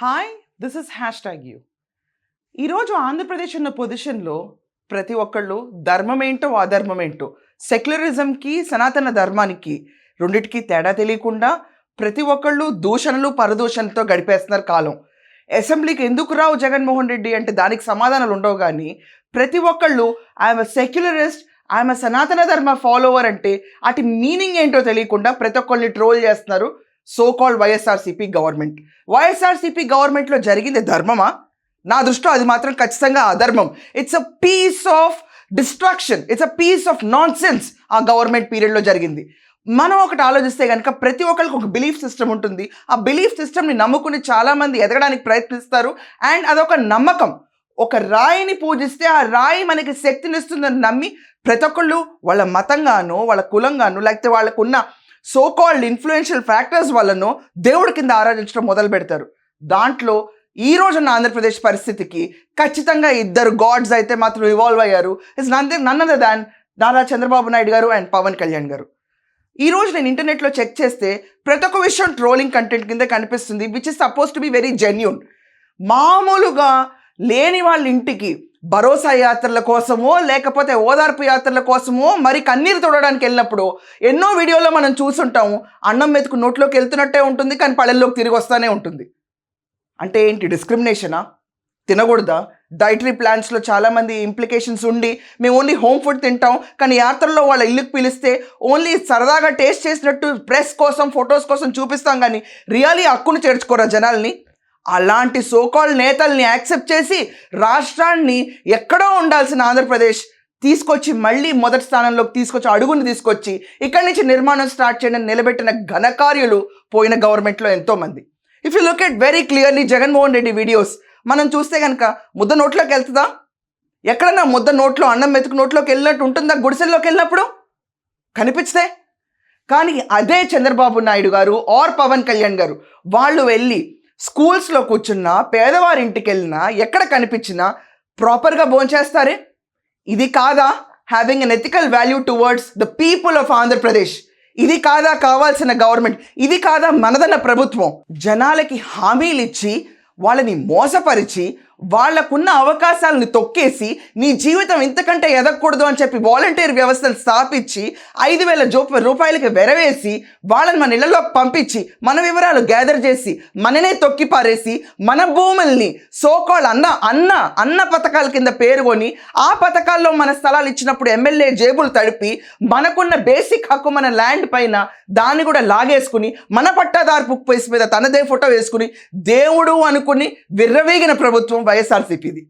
Hi this is hashtag you ఈరోజు ఆంధ్రప్రదేశ్ ఉన్న పొజిషన్లో ప్రతి ఒక్కళ్ళు ధర్మం ఏంటో అధర్మం ఏంటో సెక్యులరిజంకి సనాతన ధర్మానికి రెండిటికి తేడా తెలియకుండా ప్రతి ఒక్కళ్ళు దూషణలు పరదూషణతో గడిపేస్తున్నారు కాలం. అసెంబ్లీకి ఎందుకు రావు జగన్మోహన్ రెడ్డి అంటే దానికి సమాధానాలు ఉండవు కానీ ప్రతి ఒక్కళ్ళు ఐఎమ్ సెక్యులరిస్ట్ ఆమె సనాతన ధర్మ ఫాలోవర్ అంటే అటు మీనింగ్ ఏంటో తెలియకుండా ప్రతి ఒక్కళ్ళని ట్రోల్ చేస్తున్నారు. So called YSRCP government YSRCP గవర్నమెంట్లో జరిగింది ధర్మమా? నా దృష్టిలో అది మాత్రం ఖచ్చితంగా అధర్మం. It's a piece of distraction it's a piece of nonsense ఆ గవర్నమెంట్ పీరియడ్లో జరిగింది. మనం ఒకటి ఆలోచిస్తే కనుక ప్రతి ఒక్కరికి ఒక బిలీఫ్ సిస్టమ్ ఉంటుంది. ఆ బిలీఫ్ సిస్టమ్ని నమ్ముకుని చాలామంది ఎదగడానికి ప్రయత్నిస్తారు. అండ్ అదొక నమ్మకం. ఒక రాయిని పూజిస్తే ఆ రాయి మనకి శక్తినిస్తుందని నమ్మి ప్రతి ఒక్కళ్ళు వాళ్ళ మతంగానో వాళ్ళ కులంగానో లేకపోతే వాళ్ళకున్న సో కాల్డ్ ఇన్ఫ్లుయెన్షియల్ ఫ్యాక్టర్స్ వల్లనో దేవుడి కింద ఆరాధించడం మొదలు పెడతారు దాంట్లో ఈ రోజున్న ఆంధ్రప్రదేశ్ పరిస్థితికి ఖచ్చితంగా ఇద్దరు గాడ్స్ అయితే మాత్రం ఇవాల్వ్ అయ్యారు. It's none none other than Nara Chandrababu Naidu garu and Pavan Kalyan గారు. ఈ రోజు నేను ఇంటర్నెట్లో చెక్ చేస్తే ప్రతి ఒక్క విషయం ట్రోలింగ్ కంటెంట్ కింద కనిపిస్తుంది which is suppose to be very genuine మామూలుగా లేని వాళ్ళ ఇంటికి భరోసా యాత్రల కోసమో లేకపోతే ఓదార్పు యాత్రల కోసమో మరి కన్నీరు తొడడానికి వెళ్ళినప్పుడు ఎన్నో వీడియోలో మనం చూసుంటాము అన్నం మెతుకు నోట్లోకి వెళ్తున్నట్టే ఉంటుంది కానీ పళ్ళల్లోకి తిరిగి వస్తూనే ఉంటుంది. అంటే ఏంటి డిస్క్రిమినేషనా తినకూడదా? డైటరీ ప్లాన్స్లో చాలామంది ఇంప్లికేషన్స్ ఉండి మేము ఓన్లీ హోమ్ ఫుడ్ తింటాం కానీ యాత్రల్లో వాళ్ళ ఇల్లుకి పిలిస్తే ఓన్లీ సరదాగా టేస్ట్ చేసినట్టు ప్రెస్ కోసం ఫొటోస్ కోసం చూపిస్తాం కానీ రియాలీ హక్కును చేర్చుకోరా జనాల్ని? అలాంటి సోకాల్ నేతల్ని యాక్సెప్ట్ చేసి రాష్ట్రాన్ని ఎక్కడో ఉండాల్సిన ఆంధ్రప్రదేశ్ తీసుకొచ్చి మళ్ళీ మొదటి స్థానంలోకి తీసుకొచ్చి అడుగుని తీసుకొచ్చి ఇక్కడి నుంచి నిర్మాణం స్టార్ట్ చేయడం నిలబెట్టిన ఘనకార్యులు పోయిన గవర్నమెంట్లో ఎంతోమంది. If you look at very clearly Jaganmohan Reddy videos మనం చూస్తే కనుక ముద్ద నోట్లోకి వెళ్తుందా? ఎక్కడన్నా ముద్ద నోట్లో అన్నం మెతుకు నోట్లోకి వెళ్ళినట్టు ఉంటుందా గుడిసెల్లోకి వెళ్ళినప్పుడు? కనిపిస్తే? కానీ అదే చంద్రబాబు నాయుడు గారు ఆర్ పవన్ కళ్యాణ్ గారు వాళ్ళు వెళ్ళి స్కూల్స్లో కూర్చున్నా పేదవారి ఇంటికి వెళ్ళినా ఎక్కడ కనిపించినా ప్రాపర్గా భోంచేస్తారే? ఇది కాదా? Having an ethical value towards the people of Andhra Pradesh ఇది కాదా కావాల్సిన గవర్నమెంట్? ఇది కాదా మనదన్న ప్రభుత్వం? జనాలకి హామీలు ఇచ్చి వాళ్ళని మోసపరిచి వాళ్ళకున్న అవకాశాలను తొక్కేసి నీ జీవితం ఇంతకంటే ఎదగకూడదు అని చెప్పి వాలంటీర్ వ్యవస్థను స్థాపించి ఐదు వేల జో రూపాయలకి వెరవేసి వాళ్ళని మన ఇళ్ళలో పంపించి మన వివరాలు గ్యాదర్ చేసి మననే తొక్కి పారేసి మన భూముల్ని సోకాల్ అన్న అన్న అన్న పథకాల కింద పేరుకొని ఆ పథకాల్లో మన స్థలాలు ఇచ్చినప్పుడు ఎమ్మెల్యే జేబులు తడిపి మనకున్న బేసిక్ హక్కు మన ల్యాండ్ పైన దాన్ని కూడా లాగేసుకుని మన పట్టాదారు బుక్ పేస్ మీద తనదే ఫోటో వేసుకుని దేవుడు అనుకుని విర్రవీగిన ప్రభుత్వం వైఎస్ఆర్సీపీది.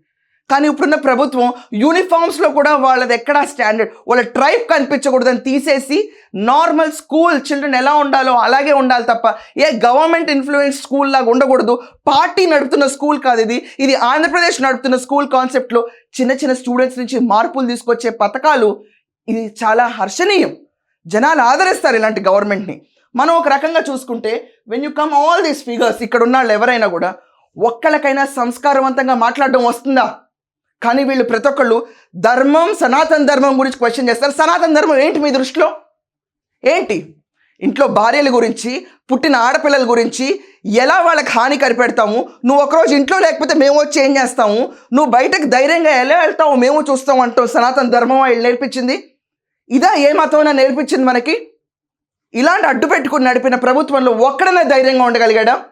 కానీ ఇప్పుడున్న ప్రభుత్వం యూనిఫామ్స్లో కూడా వాళ్ళది ఎక్కడా స్టాండర్డ్ వాళ్ళ ట్రైబ్ కనిపించకూడదని తీసేసి నార్మల్ స్కూల్ చిల్డ్రన్ ఎలా ఉండాలో అలాగే ఉండాలి తప్ప ఏ గవర్నమెంట్ ఇన్ఫ్లుయెన్స్ స్కూల్ లాగా ఉండకూడదు. పార్టీ నడుపుతున్న స్కూల్ కాదు ఇది. ఇది ఆంధ్రప్రదేశ్ నడుపుతున్న స్కూల్ కాన్సెప్ట్లో చిన్న చిన్న స్టూడెంట్స్ నుంచి మార్పులు తీసుకొచ్చే పథకాలు ఇది చాలా హర్షణీయం. జనాలు ఆదరిస్తారు ఇలాంటి గవర్నమెంట్ని మనం ఒక రకంగా చూసుకుంటే when you come all these figures ఇక్కడ ఉన్న వాళ్ళు ఎవరైనా కూడా ఒక్కళ్ళకైనా సంస్కారవంతంగా మాట్లాడడం వస్తుందా? కానీ వీళ్ళు ప్రతి ఒక్కళ్ళు ధర్మం సనాతన ధర్మం గురించి క్వశ్చన్ చేస్తారు. సనాతన ధర్మం ఏంటి మీ దృష్టిలో? ఏంటి? ఇంట్లో భార్యల గురించి పుట్టిన ఆడపిల్లల గురించి ఎలా వాళ్ళకి హాని కనిపెడతాము? నువ్వు ఒకరోజు ఇంట్లో లేకపోతే మేము వచ్చి ఏం చేస్తాము? నువ్వు బయటకు ధైర్యంగా ఎలా వెళ్తావు? మేము చూస్తాం అంటావు సనాతన ధర్మం వాళ్ళు నేర్పించింది? ఇదా ఏ మతమైనా నేర్పించింది మనకి? ఇలాంటి అడ్డు పెట్టుకుని నడిపిన ప్రభుత్వంలో ఒక్కడనే ధైర్యంగా ఉండగలిగాడా?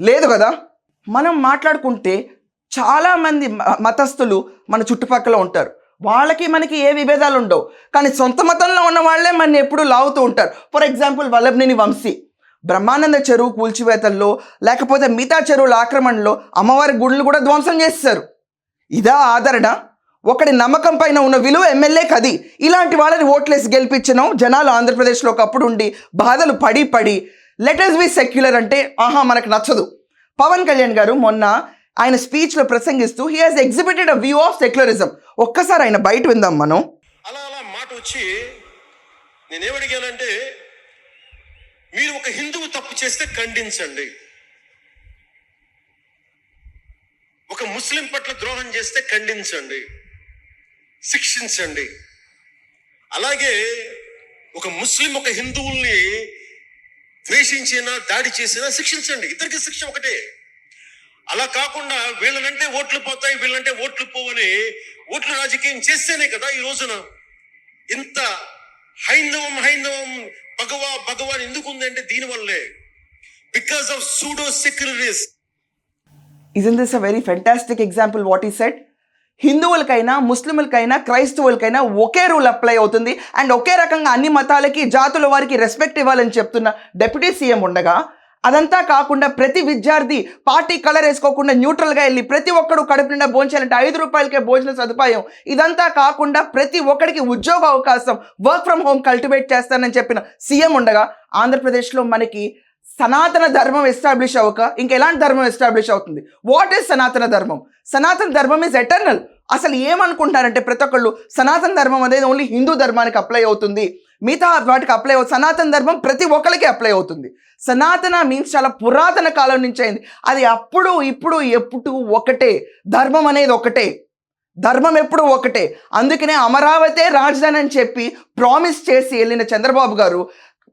లేదు కదా? మనం మాట్లాడుకుంటే చాలామంది మతస్థులు మన చుట్టుపక్కల ఉంటారు. వాళ్ళకి మనకి ఏ విభేదాలు ఉండవు. కానీ సొంత మతంలో ఉన్న వాళ్ళే మన ఎప్పుడూ లాగుతూ ఉంటారు. For example Vallabhaneni Vamsi. Brahmananda చెరువు కూల్చివేతల్లో లేకపోతే మిగతా చెరువుల ఆక్రమణలో అమ్మవారి గుడులు కూడా ధ్వంసం చేస్తారు ఇదా ఆదరణ? ఒకటి నమ్మకం పైన ఉన్న విలువ ఎమ్మెల్యే కది. ఇలాంటి వాళ్ళని ఓట్లేసి గెలిపించడం జనాలు ఆంధ్రప్రదేశ్లో ఒకప్పుడు ఉండి బాధలు పడి పడి లెటర్స్ బి సెక్యులర్ అంటే ఆహా మనకు నచ్చదు. పవన్ కళ్యాణ్ గారు మొన్న ఆయన స్పీచ్లో ప్రసంగిస్తూ he has exhibited a view of secularism ఒక్కసారి ఆయన బయట విందాం మనం. అలా అలా మాట వచ్చి నేనేమడిగానంటే మీరు ఒక హిందువు తప్పు చేస్తే ఖండించండి. ఒక ముస్లిం పట్ల ద్రోహం చేస్తే ఖండించండి. శిక్షించండి. అలాగే ఒక ముస్లిం ఒక హిందువుల్ని ద్వేషించినా దాడి చేసినా శిక్షించండి. ఇద్దరికి శిక్ష ఒకటే. అలా కాకుండా వీళ్ళనంటే ఓట్లు పోతాయి వీళ్ళంటే ఓట్లు పోవని ఓట్లు రాజకీయం చేస్తేనే కదా ఈ రోజున. ఇంత హైందవం హైందవం భగవా భగవాన్ ఎందుకు ఉందంటే దీనివల్లే. Because of pseudo secularism this a very fantastic example what ఈ సెట్ హిందువులకైనా ముస్లింలకైనా క్రైస్తవులకైనా ఒకే రూల్ అప్లై అవుతుంది. అండ్ ఒకే రకంగా అన్ని మతాలకి జాతుల వారికి రెస్పెక్ట్ ఇవ్వాలని చెప్తున్న డెప్యూటీ సీఎం ఉండగా అదంతా కాకుండా ప్రతి విద్యార్థి పార్టీ కలర్ వేసుకోకుండా న్యూట్రల్గా వెళ్ళి ప్రతి ఒక్కడు కడుపు నిండా భోంచాలంటే ఐదు రూపాయలకే భోజన సదుపాయం. ఇదంతా కాకుండా ప్రతి ఒక్కడికి ఉద్యోగ అవకాశం వర్క్ ఫ్రమ్ హోమ్ కల్టివేట్ చేస్తానని చెప్పిన సీఎం ఉండగా ఆంధ్రప్రదేశ్లో మనకి సనాతన ధర్మం ఎస్టాబ్లిష్ అవ్వక ఇంకా ఎలాంటి ధర్మం ఎస్టాబ్లిష్ అవుతుంది? వాట్ ఈస్ సనాతన ధర్మం? సనాతన ధర్మం ఇస్ ఎటర్నల్ అసలు ఏమనుకుంటారంటే ప్రతి ఒక్కళ్ళు సనాతన ధర్మం అనేది ఓన్లీ హిందూ ధర్మానికి అప్లై అవుతుంది. మిగతా వాటికి అప్లై అవుతుంది సనాతన ధర్మం ప్రతి ఒక్కరికి అప్లై అవుతుంది. సనాతన మీన్స్ చాలా పురాతన కాలం నుంచి అయింది. అది అప్పుడు ఇప్పుడు ఎప్పుడు ఒకటే. ధర్మం అనేది ఒకటే. ధర్మం ఎప్పుడు ఒకటే. అందుకనే అమరావతే రాజధాని అని చెప్పి ప్రామిస్ చేసి వెళ్ళిన చంద్రబాబు గారు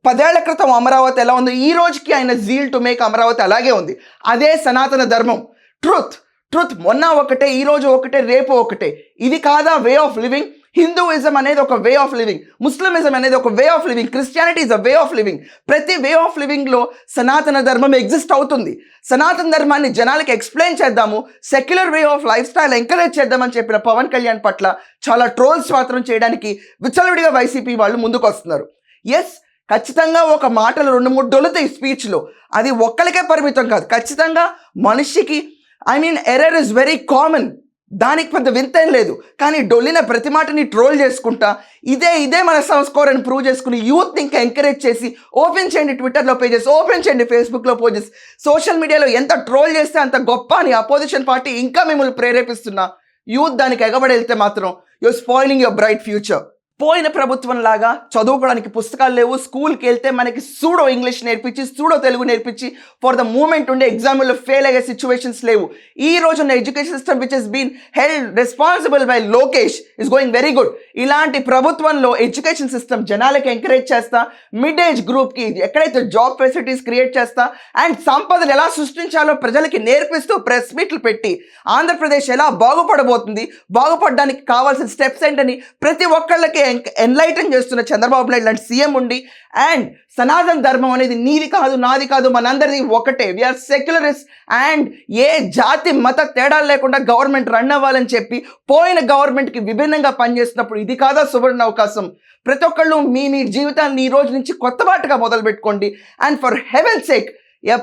పదేళ్ళ క్రితం అమరావతి ఎలా ఉందో? ఈ రోజుకి ఆయన జీల్ టు మేక్ అమరావతి అలాగే ఉంది. అదే సనాతన ధర్మం. ట్రూత్ ట్రుత్ మొన్న ఒకటే ఈ రోజు ఒకటే రేపు ఒకటే. ఇది కాదా వే ఆఫ్ లివింగ్ హిందూయిజం అనేది ఒక వే ఆఫ్ లివింగ్ ముస్లిమిజం అనేది ఒక way of living Christianity is a way of living ప్రతి వే ఆఫ్ లివింగ్లో సనాతన ధర్మం ఎగ్జిస్ట్ అవుతుంది. సనాతన ధర్మాన్ని జనాలకి ఎక్స్ప్లెయిన్ చేద్దాము. Secular way of lifestyle encourage చేద్దామని చెప్పిన పవన్ కళ్యాణ్ పట్ల చాలా ట్రోల్స్ మాత్రం చేయడానికి విచ్చలవిడిగా వైసీపీ వాళ్ళు ముందుకు వస్తున్నారు ఎస్ ఖచ్చితంగా ఒక మాటలు రెండు మూడు డొలుతాయి స్పీచ్లో. అది ఒక్కరికే పరిమితం కాదు. ఖచ్చితంగా మనిషికి I mean error is very common దానికి పెద్ద వింతేం లేదు. కానీ డొల్లిన ప్రతి మాటని ట్రోల్ చేసుకుంటా ఇదే ఇదే మన సంస్కోర్ అని ప్రూవ్ చేసుకుని యూత్ ఇంకా ఎంకరేజ్ చేసి ఓపెన్ చేయండి ట్విట్టర్లో పేజెస్ ఓపెన్ చేయండి ఫేస్బుక్లో పేజెస్ సోషల్ మీడియాలో ఎంత ట్రోల్ చేస్తే అంత గొప్ప అని అపోజిషన్ పార్టీ ఇంకా మిమ్మల్ని ప్రేరేపిస్తున్నా. యూత్ దానికి ఎగబడి వెళ్తే మాత్రం your spoiling your bright future పోయిన ప్రభుత్వం లాగా చదువుకోవడానికి పుస్తకాలు లేవు స్కూల్కి వెళ్తే మనకి సూడో ఇంగ్లీష్ నేర్పించి సూడో తెలుగు నేర్పించి ఫర్ ద మూమెంట్ ఉండే ఎగ్జామ్లో ఫెయిల్ అయ్యే సిచ్యువేషన్స్ లేవు. ఈ రోజు ఉన్న education system which is been held responsible by Lokesh is going very good ఇలాంటి ప్రభుత్వంలో ఎడ్యుకేషన్ సిస్టమ్ జనాలకి ఎంకరేజ్ చేస్తా మిడ్ ఏజ్ గ్రూప్కి ఎక్కడైతే జాబ్ ఫెసిలిటీస్ క్రియేట్ చేస్తా అండ్ సంపదలు ఎలా సృష్టించాలో ప్రజలకి నేర్పిస్తూ ప్రెస్ మీట్లు పెట్టి ఆంధ్రప్రదేశ్ ఎలా బాగుపడబోతుంది బాగుపడడానికి కావాల్సిన స్టెప్స్ ఏంటని ప్రతి ఒక్కళ్ళకి ఎన్లైటన్ చేస్తున్న చంద్రబాబు నాయుడు లాంటి సీఎం ఉండి అండ్ సనాతన ధర్మం అనేది నీది కాదు నాది కాదు మనందరిది ఒకటే. వీఆర్ సెక్యులరిస్ట్ అండ్ ఏ జాతి మత తేడాలు లేకుండా గవర్నమెంట్ రన్ అవ్వాలని చెప్పి పోయిన గవర్నమెంట్కి విభిన్నంగా పనిచేస్తున్నప్పుడు ఇది కాదా సువర్ణ అవకాశం? ప్రతి ఒక్కళ్ళు మీ మీ జీవితాన్ని ఈ రోజు నుంచి కొత్త బాటగా మొదలు పెట్టుకోండి అండ్ ఫర్ హెవెన్ సేక్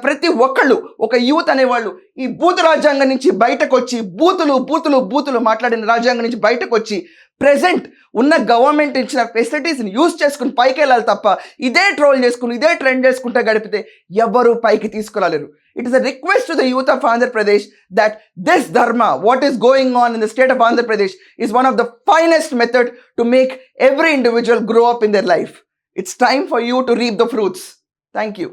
ప్రతి ఒక్కళ్ళు ఒక యూత్ అనేవాళ్ళు ఈ బూతు రాజ్యాంగం నుంచి బయటకు వచ్చి బూతులు బూతులు బూతులు మాట్లాడిన రాజ్యాంగం నుంచి బయటకు వచ్చి ప్రెసెంట్ ఉన్న గవర్నమెంట్ ఇచ్చిన ఫెసిలిటీస్ని యూస్ చేసుకుని పైకి వెళ్ళాలి తప్ప ఇదే ట్రోల్ చేసుకుని ఇదే ట్రెండ్ చేసుకుంటే గడిపితే ఎవరు పైకి తీసుకురాలేరు. It is a request to the youth of Andhra Pradesh that this dharma what is going on in the state of Andhra Pradesh is one of the finest method to make every individual grow up in their life it's time for you to reap the fruits thank you